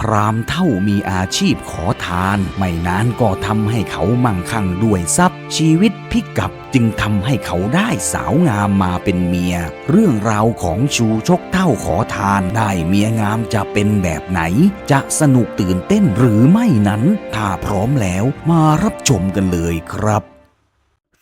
พรามเท่ามีอาชีพขอทาน ไม่นานก็ทำให้เขามั่งคั่งด้วยทรัพย์ ชีวิตพิกับจึงทำให้เขาได้สาวงามมาเป็นเมีย เรื่องราวของชูชกเท่าขอทานได้เมียงามจะเป็นแบบไหน จะสนุกตื่นเต้นหรือไม่นั้น ถ้าพร้อมแล้วมารับชมกันเลยครับ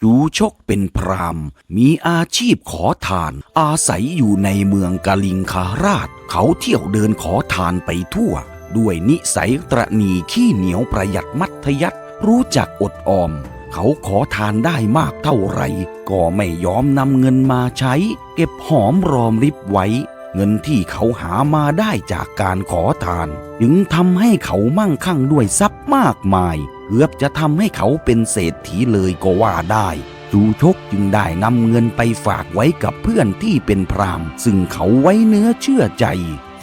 ชูชกเป็นพรามมีอาชีพขอทาน อาศัยอยู่ในเมืองกาลิงคาราช เขาเที่ยวเดินขอทานไปทั่ว ด้วยนิสัยตระนีขี้เหนียวประหยัดมัธยัติรู้จักอดออม เขาขอทานได้มากเท่าไหร่ ก็ไม่ยอมนำเงินมาใช้ เก็บหอมรอมริบไว้ เงินที่เขาหามาได้จากการขอทาน จึงทำให้เขามั่งคั่งด้วยทรัพย์มากมาย เกือบจะทำให้เขาเป็นเศรษฐีเลยก็ว่าได้จูชกจึงได้นำเงินไปฝากไว้กับเพื่อนที่เป็นพราหมซึ่งเขาไว้เนื้อเชื่อใจ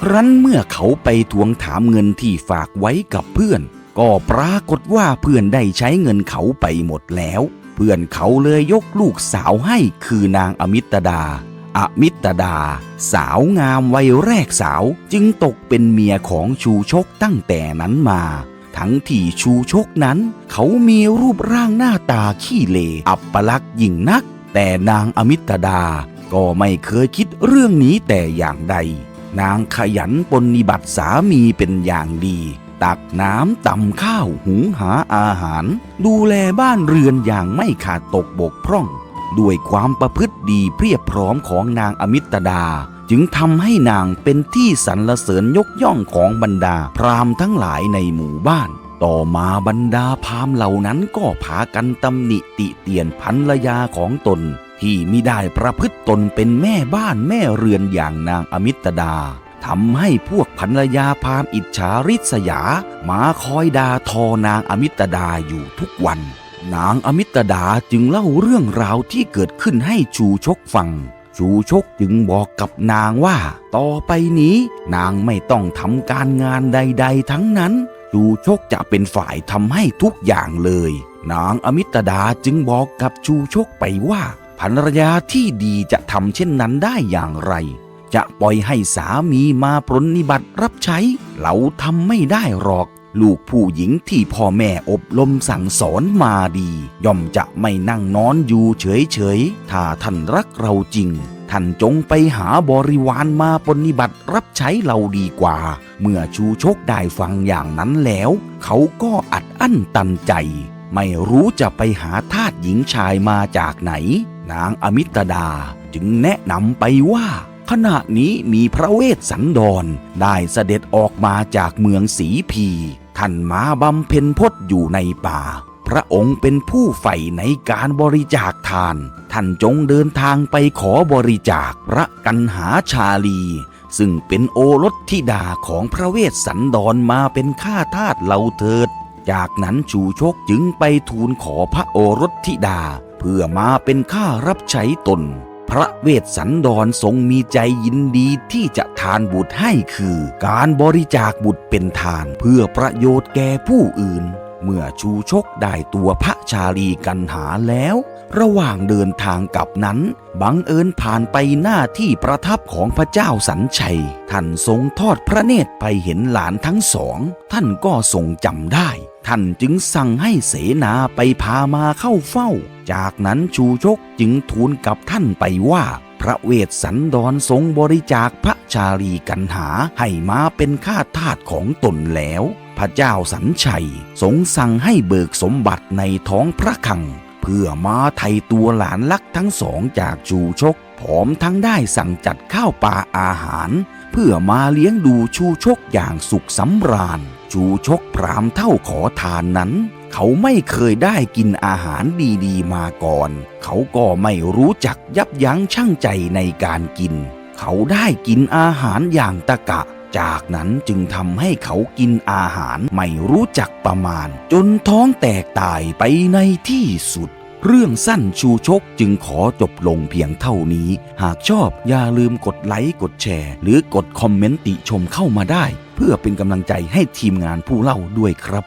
ครั้นเมื่อเขาไปทวงถามเงินที่ฝากไว้กับเพื่อน ก็ปรากฏว่าเพื่อนได้ใช้เงินเขาไปหมดแล้ว เพื่อนเขาเลยยกลูกสาวให้คือนางอมิตดา อมิตดา สาวงามวัยแรกสาวจึงตกเป็นเมียของชูชกตั้งแต่นั้นมา ทั้งที่ชูชกนั้น เขามีรูปร่างหน้าตาขี้เลอับปลักษณ์ยิ่งนัก แต่นางอมิตดาก็ไม่เคยคิดเรื่องนี้แต่อย่างใด นางขยันปฏิบัติสามีเป็นอย่างดี ตักน้ำตำข้าวหุงหาอาหาร ดูแลบ้านเรือนอย่างไม่ขาดตกบกพร่อง ด้วยความประพฤติดีเพียบพร้อมของนางอมิตดา จึงทำให้นางเป็นที่สรรเสริญยกย่องของบรรดาพราหมณ์ทั้งหลายในหมู่บ้านต่อมาบรรดาพราหมเหล่านั้นก็พากันตำหนิติเตียนภรรยาของตน ที่มิได้ประพฤติตนเป็นแม่บ้านแม่เรือนอย่างนางอมิตดาทำให้พวกภรรยาพามอิจฉาริษยา มาคอยด่าทอนางอมิตดาอยู่ทุกวัน นางอมิตดาจึงเล่าเรื่องราวที่เกิดขึ้นให้ชูชกฟัง ชูชกจึงบอกกับนางว่า ต่อไปนี้ นางไม่ต้องทำการงานใด ๆ ทั้งนั้น ชูชกจะเป็นฝ่ายทำให้ทุกอย่างเลย นางอมิตดาจึงบอกกับชูชกไปว่า ภรรยาที่ดีจะทำเช่นนั้นได้อย่างไร จะปล่อยให้สามีมาปรนนิบัติรับใช้ เราทำไม่ได้หรอก ลูกผู้หญิงที่พ่อแม่อบรมสั่งสอนมาดี ย่อมจะไม่นั่งนอนอยู่เฉยๆ ถ้าท่านรักเราจริง ท่านจงไปหาบริวารมาปฏิบัติรับใช้เราดีกว่า เมื่อชูชกได้ฟังอย่างนั้นแล้ว เขาก็อัดอั้นตันใจ ไม่รู้จะไปหาทาสหญิงชายมาจากไหน นางอมิตดาจึงแนะนำไปว่า ขณะนี้มีพระเวสสันดรได้เสด็จออกมาจากเมืองสีพี ท่านมาบำเพ็ญพจน์อยู่ในป่า พระองค์เป็นผู้ใฝ่ในการบริจาคทาน ท่านจงเดินทางไปขอบริจาคพระกันหาชาลี ซึ่งเป็นโอรสธิดาของพระเวสสันดรมาเป็นข้าทาสเราเถิด จากนั้นชูชกจึงไปทูลขอพระโอรสธิดา เพื่อมาเป็นข้ารับใช้ตน พระเวสสันดรทรงมีใจยินดีที่จะทานบุตรให้คือ การบริจาคบุตรเป็นทาน เพื่อประโยชน์แก่ผู้อื่น เมื่อชูชกได้ตัวพระชาลีกันหาแล้ว ระหว่างเดินทางกลับนั้น บังเอิญผ่านไปหน้าที่ประทับของพระเจ้าสันชัย ท่านทรงทอดพระเนตรไปเห็นหลานทั้งสอง ท่านก็ทรงจำได้ ท่านจึงสั่งให้เสนาไปพามาเข้าเฝ้า จากนั้นชูชกจึงทูลกับท่านไปว่า พระเวสสันดรทรงบริจาคพระชาลีกันหาให้มาเป็นข้าทาสของตนแล้ว พระเจ้าสันชัยทรงสั่งให้เบิกสมบัติในท้องพระคัง เพื่อมาไทยตัวหลานลักทั้งสองจากชูชกพร้อมทั้งได้สั่งจัดข้าวปลาอาหาร เพื่อมาเลี้ยงดูชูชกอย่างสุขสำราญ ชูชกพรามเท่าขอทานนั้น เขาไม่เคยได้กินอาหารดีๆ มาก่อน เขาก็ไม่รู้จักยับยั้งชั่งใจในการกิน เขาได้กินอาหารอย่างตะกะ จากนั้นจึงทำให้เขากินอาหารไม่รู้จักประมาณ จนท้องแตกตายไปในที่สุด เรื่องสั้นชูชกจึงขอจบลงเพียงเท่านี้ หากชอบอย่าลืมกดไลค์กดแชร์ หรือกดคอมเมนต์ติชมเข้ามาได้ เพื่อเป็นกำลังใจให้ทีมงานผู้เล่าด้วยครับ